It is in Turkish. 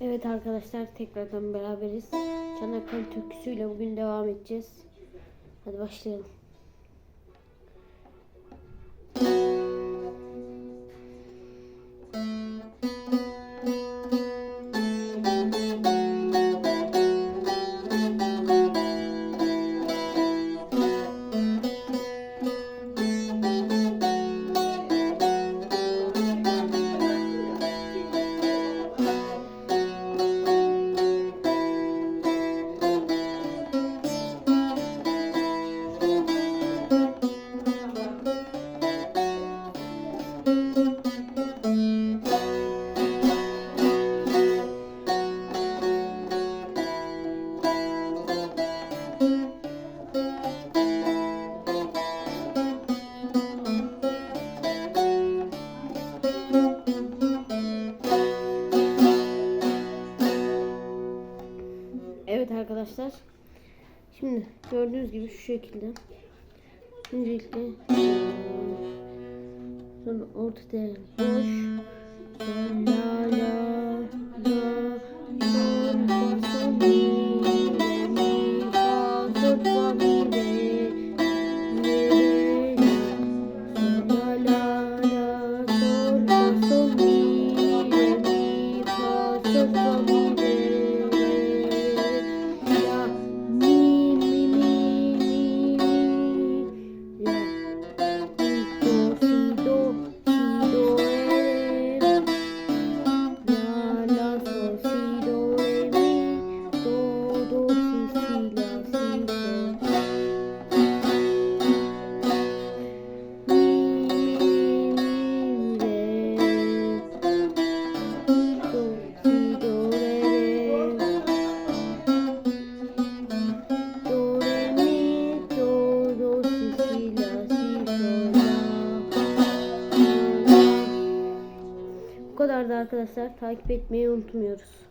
Evet arkadaşlar tekrardan beraberiz. Çanakkale türküsüyle bugün devam edeceğiz. Hadi başlayalım. Arkadaşlar. Şimdi gördüğünüz gibi şu şekilde. Öncelikle sonra orta değer boş. Sonra la la la sol fa sol mi re mi fa sol fa mi re mi re la la la sol fa sol mi re mi fa sol fa mi Bu kadar da arkadaşlar takip etmeyi unutmuyoruz.